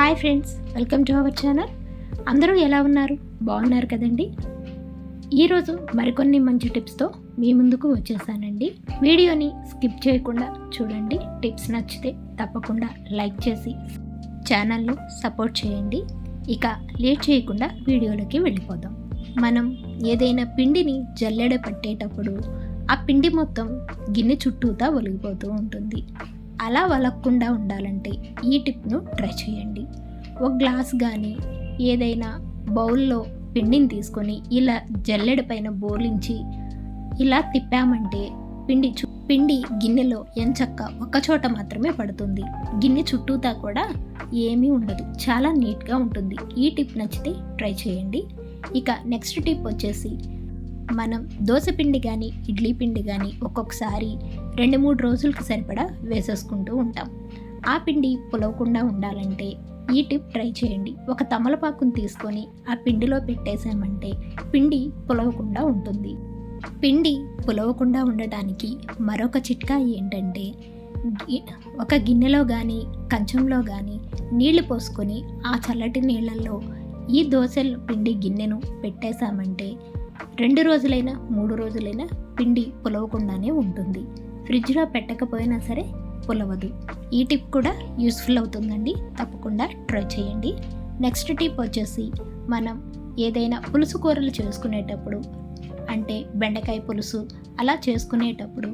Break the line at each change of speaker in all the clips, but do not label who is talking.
Hi friends welcome to our channel. అందరూ ఎలా ఉన్నారు? బాగున్నారు కదండి? ఈరోజు మరికొన్ని మంచి టిప్స్తో మీ ముందుకు వచ్చేసానండి. వీడియోని స్కిప్ చేయకుండా చూడండి. టిప్స్ నచ్చితే తప్పకుండా లైక్ చేసి ఛానల్ను సపోర్ట్ చేయండి. ఇక లేట్ చేయకుండా వీడియోలోకి వెళ్ళిపోదాం. మనం ఏదైనా పిండిని జల్లెడ పట్టేటప్పుడు ఆ పిండి మొత్తం గిన్నె చుట్టూతా ఒలిగిపోతూ ఉంటుంది. అలా వలక్కుండా ఉండాలంటే ఈ టిప్ను ట్రై చేయండి. ఒక గ్లాస్ కానీ ఏదైనా బౌల్లో పిండిని తీసుకొని ఇలా జల్లెడ పైన బోలించి ఇలా తిప్పామంటే పిండి చు పిండి గిన్నెలో ఎంచక్క ఒకచోట మాత్రమే పడుతుంది. గిన్నె చుట్టూతా కూడా ఏమీ ఉండదు. చాలా నీట్గా ఉంటుంది. ఈ టిప్ నచ్చితే ట్రై చేయండి. ఇక నెక్స్ట్ టిప్ వచ్చేసి మనం దోశ పిండి కానీ ఇడ్లీ పిండి కానీ ఒక్కొక్కసారి రెండు మూడు రోజులకు సరిపడా వేసేసుకుంటూ ఉంటాం. ఆ పిండి పులవకుండా ఉండాలంటే ఈ టిప్ ట్రై చేయండి. ఒక తమలపాకును తీసుకొని ఆ పిండిలో పెట్టేసామంటే పిండి పులవకుండా ఉంటుంది. పిండి పులవకుండా ఉండటానికి మరొక చిట్కా ఏంటంటే ఒక గిన్నెలో కానీ కంచంలో కానీ నీళ్ళు పోసుకొని ఆ చల్లటి నీళ్ళల్లో ఈ దోశల పిండి గిన్నెను పెట్టేశామంటే రెండు రోజులైనా మూడు రోజులైనా పిండి పులవకుండానే ఉంటుంది. ఫ్రిడ్జ్లో పెట్టకపోయినా సరే పులవదు. ఈ టిప్ కూడా యూస్ఫుల్ అవుతుందండి. తప్పకుండా ట్రై చేయండి. నెక్స్ట్ టిప్ వచ్చేసి మనం ఏదైనా పులుసు కూరలు చేసుకునేటప్పుడు అంటే బెండకాయ పులుసు అలా చేసుకునేటప్పుడు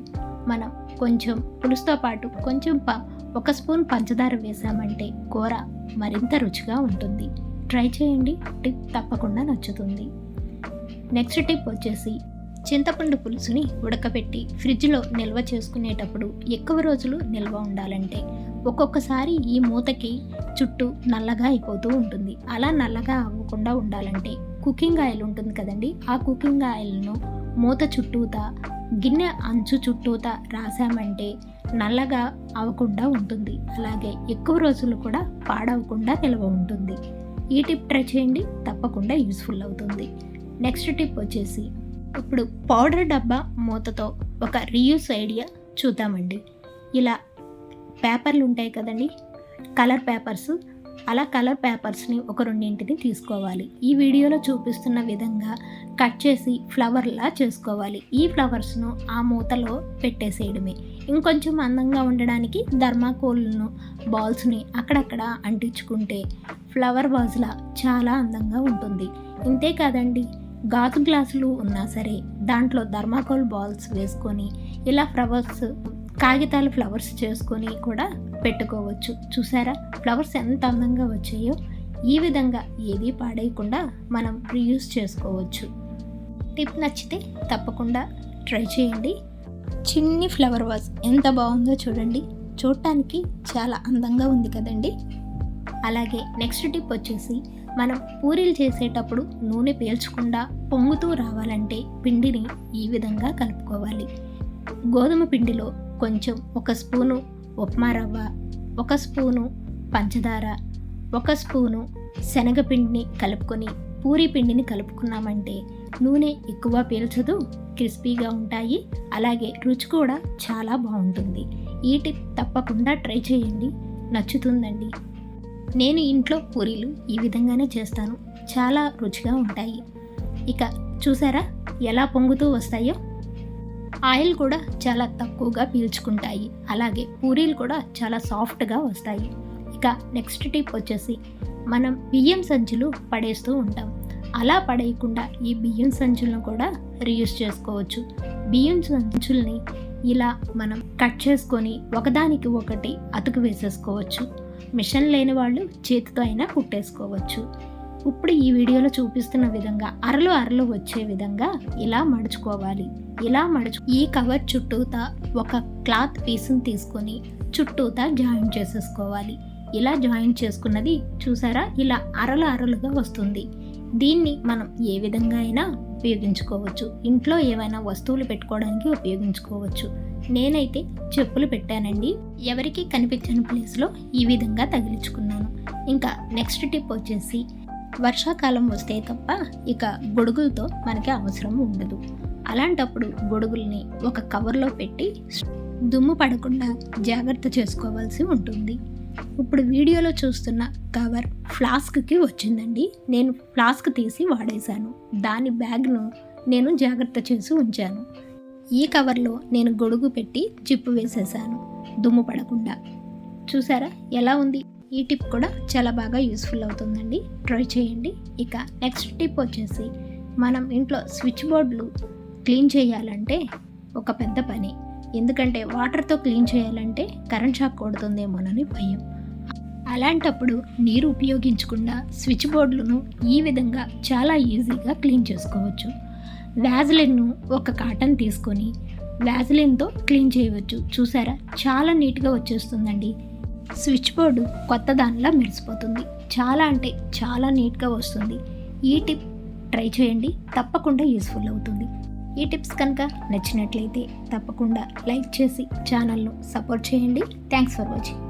మనం కొంచెం పులుసుతో పాటు కొంచెం ప ఒక స్పూన్ పంచదార వేసామంటే కూర మరింత రుచిగా ఉంటుంది. ట్రై చేయండి. టిప్ తప్పకుండా నచ్చుతుంది. నెక్స్ట్ టిప్ వచ్చేసి చింతపండు పులుసుని ఉడకబెట్టి ఫ్రిడ్జ్లో నిల్వ చేసుకునేటప్పుడు ఎక్కువ రోజులు నిల్వ ఉండాలంటే ఒక్కొక్కసారి ఈ మూతకి చుట్టూ నల్లగా అయిపోతూ ఉంటుంది. అలా నల్లగా అవ్వకుండా ఉండాలంటే కుకింగ్ ఆయిల్ ఉంటుంది కదండి. ఆ కుకింగ్ ఆయిల్ను మూత చుట్టూతా గిన్నె అంచు చుట్టూతా రాసామంటే నల్లగా అవ్వకుండా ఉంటుంది. అలాగే ఎక్కువ రోజులు కూడా పాడవకుండా నిల్వ ఉంటుంది. ఈ టిప్ ట్రై చేయండి. తప్పకుండా యూస్ఫుల్ అవుతుంది. నెక్స్ట్ టిప్ వచ్చేసి ఇప్పుడు పౌడర్ డబ్బా మూతతో ఒక రీయూస్ ఐడియా చూద్దామండి. ఇలా పేపర్లు ఉంటాయి కదండి కలర్ పేపర్స్. అలా కలర్ పేపర్స్ని ఒక రెండింటిని తీసుకోవాలి. ఈ వీడియోలో చూపిస్తున్న విధంగా కట్ చేసి ఫ్లవర్లా చేసుకోవాలి. ఈ ఫ్లవర్స్ను ఆ మూతలో పెట్టేసేయడమే. ఇంకొంచెం అందంగా ఉండడానికి ధర్మాకోల్ను బాల్స్ని అక్కడక్కడ అంటించుకుంటే ఫ్లవర్ వాజ్లా చాలా అందంగా ఉంటుంది. ఇంతే కాదండి గాజు గ్లాసులు ఉన్నా సరే దాంట్లో ధర్మాకోల్ బాల్స్ వేసుకొని ఇలా ఫ్లవర్స్ కాగితాలు ఫ్లవర్స్ చేసుకొని కూడా పెట్టుకోవచ్చు. చూసారా? ఫ్లవర్స్ ఎంత అందంగా వచ్చాయో ఈ విధంగా ఏది పాడేయకుండా మనం రీయూస్ చేసుకోవచ్చు. టిప్ నచ్చితే తప్పకుండా ట్రై చేయండి. చిన్ని ఫ్లవర్ వాజ్ ఎంత బాగుందో చూడండి. చూడటానికి చాలా అందంగా ఉంది కదండి. అలాగే నెక్స్ట్ టిప్ వచ్చేసి మనం పూరీలు చేసేటప్పుడు నూనె పీల్చకుండా పొంగుతూ రావాలంటే పిండిని ఈ విధంగా కలుపుకోవాలి. గోధుమ పిండిలో కొంచెం ఒక స్పూను ఉప్మా రవ్వ ఒక స్పూను పంచదార ఒక స్పూను శనగపిండిని కలుపుకొని పూరి పిండిని కలుపుకున్నామంటే నూనె ఎక్కువ పీల్చదు క్రిస్పీగా ఉంటాయి అలాగే రుచి కూడా చాలా బాగుంటుంది. ఈ టిప్ తప్పకుండా ట్రై చేయండి నచ్చుతుందండి. నేను ఇంట్లో పూరీలు ఈ విధంగానే చేస్తాను చాలా రుచిగా ఉంటాయి. ఇక చూసారా ఎలా పొంగుతూ వస్తాయో? ఆయిల్ కూడా చాలా తక్కువగా పీల్చుకుంటాయి. అలాగే పూరీలు కూడా చాలా సాఫ్ట్గా వస్తాయి. ఇక నెక్స్ట్ టిప్ వచ్చేసి మనం బియ్యం సంచులు పడేస్తూ ఉంటాం. అలా పడేయకుండా ఈ బియ్యం సంచులను కూడా రీయూస్ చేసుకోవచ్చు. బియ్యం సంచుల్ని ఇలా మనం కట్ చేసుకొని ఒకదానికి ఒకటి అతుకు వేసేసుకోవచ్చు. మిషన్ లేని వాళ్ళు చేతితో అయినా కుట్టేసుకోవచ్చు. ఇప్పుడు ఈ వీడియోలో చూపిస్తున్న విధంగా అరలు అరలు వచ్చే విధంగా ఇలా మడుచుకోవాలి. ఇలా మడుచు ఈ కవర్ చుట్టూతా ఒక క్లాత్ పీస్ని తీసుకొని చుట్టూతా జాయిన్ చేసేసుకోవాలి. ఇలా జాయిన్ చేసుకున్నది చూసారా? ఇలా అరలు అరలుగా వస్తుంది. దీన్ని మనం ఏ విధంగా అయినా ఉపయోగించుకోవచ్చు. ఇంట్లో ఏవైనా వస్తువులు పెట్టుకోవడానికి ఉపయోగించుకోవచ్చు. నేనైతే చెప్పులు పెట్టానండి. ఎవరికి కనిపించని ప్లేస్లో ఈ విధంగా తగిలించుకున్నాను. ఇంకా నెక్స్ట్ టిప్ వచ్చేసి వర్షాకాలం వస్తే తప్ప ఇక గొడుగులతో మనకి అవసరం ఉండదు. అలాంటప్పుడు గొడుగుల్ని ఒక కవర్లో పెట్టి దుమ్ము పడకుండా జాగ్రత్త చేసుకోవాల్సి ఉంటుంది. ఇప్పుడు వీడియోలో చూస్తున్న కవర్ ఫ్లాస్క్కి వచ్చిందండి. నేను ఫ్లాస్క్ తీసి వాడేశాను. దాని బ్యాగ్ను నేను జాగ్రత్త చేసి ఉంచాను. ఈ కవర్లో నేను గొడుగు పెట్టి జిప్పు వేసేసాను దుమ్ము పడకుండా. చూసారా? ఎలా ఉంది? ఈ టిప్ కూడా చాలా బాగా యూస్ఫుల్ అవుతుందండి. ట్రై చేయండి. ఇక నెక్స్ట్ టిప్ వచ్చేసి మనం ఇంట్లో స్విచ్ బోర్డులు క్లీన్ చేయాలంటే ఒక పెద్ద పని. ఎందుకంటే వాటర్తో క్లీన్ చేయాలంటే కరెంట్ షాక్ కొడుతుందేమోనని భయం. అలాంటప్పుడు నీరు ఉపయోగించకుండా స్విచ్ బోర్డులను ఈ విధంగా చాలా ఈజీగా క్లీన్ చేసుకోవచ్చు. వ్యాజ్లిన్ను ఒక కాటన్ తీసుకొని వ్యాజ్లిన్తో క్లీన్ చేయవచ్చు. చూసారా? చాలా నీట్గా వచ్చేస్తుందండి. స్విచ్ బోర్డు కొత్త దానిలా మెరిసిపోతుంది. చాలా అంటే చాలా నీట్గా వస్తుంది. ఈ టిప్ ట్రై చేయండి. తప్పకుండా యూస్ఫుల్ అవుతుంది. ఈ టిప్స్ కనుక నచ్చినట్లయితే తప్పకుండా లైక్ చేసి ఛానల్ను సపోర్ట్ చేయండి. Thanks for watching.